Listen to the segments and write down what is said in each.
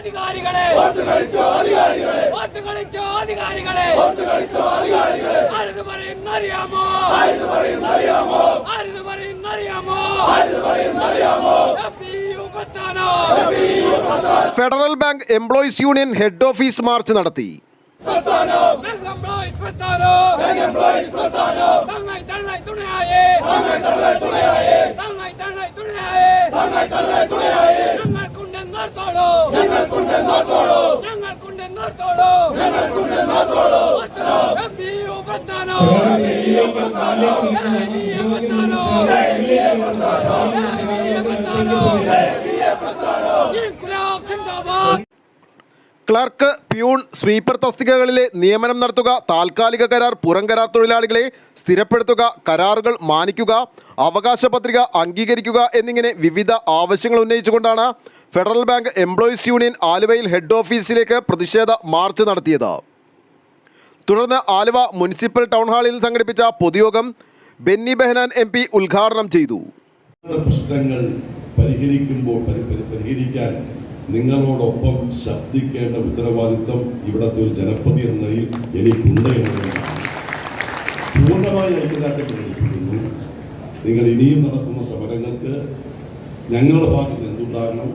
അധികാരികളെ. കളിച്ചോ അധികാരികളെ. പറയുന്നറിയാമോ? പറയുന്നറിയാമോ? Federal Bank employees union head office march നടത്തി. ബാങ്ക് എംപ്ലോയീസ് പ്രസ്ഥാനം തങ്ങായി തള്ളായി തുണയായേ തങ്ങായി തള്ളായി തുണയായേ ഞങ്ങൾക്കുണ്ടെന്നോർത്തോളൂ. ഞങ്ങൾക്കുണ്ടെന്നോർത്തോളൂ. ഞങ്ങൾക്കുണ്ടെന്നോർത്തോളൂ. FPU പ്രസ്ഥാനം FPU പ്രസ്ഥാനം FPU പ്രസ്ഥാനം ഇൻകുലാബ് സിന്ദാബാദ് ക്ലർക്ക് പ്യൂൺ സ്വീപ്പർ തസ്തികകളിലെ നിയമനം നടത്തുക താൽക്കാലിക കരാർ പുറം കരാർ തൊഴിലാളികളെ സ്ഥിരപ്പെടുത്തുക കരാറുകൾ മാനിക്കുക അവകാശ പത്രിക അംഗീകരിക്കുക എന്നിങ്ങനെ വിവിധ ആവശ്യങ്ങൾ ഉന്നയിച്ചുകൊണ്ടാണ് ഫെഡറൽ ബാങ്ക് എംപ്ലോയീസ് യൂണിയൻ ആലുവയിൽ ഹെഡ് ഓഫീസിലേക്ക് പ്രതിഷേധ മാർച്ച് നടത്തിയത്. തുടർന്ന് ആലുവ മുനിസിപ്പൽ ടൗൺ ഹാളിൽ സംഘടിപ്പിച്ച പൊതുയോഗം ബെന്നി ബെഹനാൻ എം പി ഉദ്ഘാടനം ചെയ്തു. പ്രശ്നങ്ങൾ പരിഹരിക്കുമ്പോൾ പരി- പരി- പരിഹരിക്കാൻ നിങ്ങളോടൊപ്പം ശബ്ദിക്കേണ്ട ഉത്തരവാദിത്വം ഇവിടുത്തെ ഒരു ജനപ്രതി എന്ന നിലയിൽ എനിക്കുണ്ട് എന്നതാണ് പൂർണമായി ഐക്യദാർഢ്യം നിങ്ങൾ ഇനിയും നടത്തുന്ന സമരങ്ങൾക്ക് ഞങ്ങളുടെ ഭാഗത്ത് എന്തുണ്ടാകണം?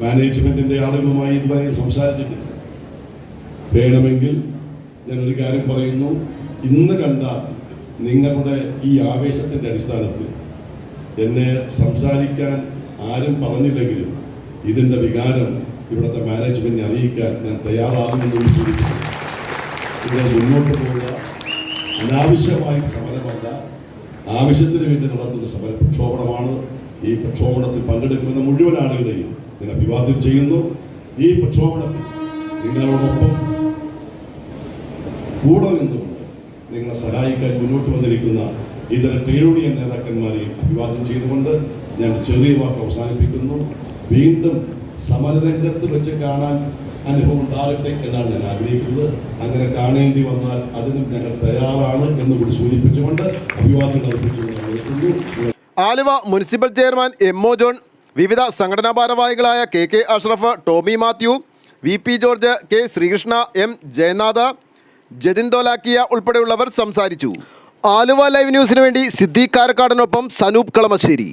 മാനേജ്മെന്റിന്റെ ആളുകളുമായി ഇതുവരെ സംസാരിച്ചിട്ടില്ല. വേണമെങ്കിൽ ഞാൻ ഒരു കാര്യം പറയുന്നു. ഇന്ന് കണ്ട നിങ്ങളുടെ ഈ ആവേശത്തിന്റെ അടിസ്ഥാനത്തിൽ എന്നെ സംസാരിക്കാൻ ആരും പറഞ്ഞില്ലെങ്കിലും ഇതിന്റെ വികാരം ഇവിടുത്തെ മാനേജ്മെന്റിനെ അറിയിക്കാൻ ഞാൻ തയ്യാറാകുമെന്ന് ചോദിച്ചു ഇവിടെ മുന്നോട്ട് പോവുക. അനാവശ്യമായ സമരമല്ല. ആവശ്യത്തിന് വേണ്ടി നടത്തുന്ന സമര പ്രക്ഷോഭണമാണ് ഈ പ്രക്ഷോഭണത്തിൽ പങ്കെടുക്കുന്ന മുഴുവൻ ആളുകളെയും ഞാൻ അഭിവാദ്യം ചെയ്യുന്നു. ഈ പ്രക്ഷോഭണത്തിൽ നിങ്ങളോടൊപ്പം കൂടെ നിന്നുകൊണ്ട് നിങ്ങളെ സഹായിക്കാൻ മുന്നോട്ട് വന്നിരിക്കുന്ന ഇതര പേരുടിയ നേതാക്കന്മാരെയും അഭിവാദ്യം ചെയ്തുകൊണ്ട് ഞാൻ ചെറിയ വാക്ക് അവസാനിപ്പിക്കുന്നു. വീണ്ടും സമരരംഗത്ത് വെച്ച് കാണാൻ അനുഭവം ഉണ്ടാകട്ടെ എന്നാണ് ഞാൻ ആഗ്രഹിക്കുന്നത്. അങ്ങനെ കാണേണ്ടി വന്നാൽ അതിനും ഞങ്ങൾ തയ്യാറാണ് എന്ന് കൂടി സൂചിപ്പിച്ചുകൊണ്ട് അഭിവാദ്യം അർപ്പിച്ചുകൊണ്ട് Aluva municipal chairman M O John വിവിധ സംഘടനാ ഭാരവാഹികളായ K K Ashraf Tomy Mathew V P George K Sreekrishna M Jayanatha Jatin Tolakiya ഉൾപ്പെടെയുള്ളവർ സംസാരിച്ചു. ആലുവ ലൈവ് ന്യൂസിന് വേണ്ടി സിദ്ദീഖ് കാരക്കാടിനൊപ്പം സനൂപ് കളമശ്ശേരി.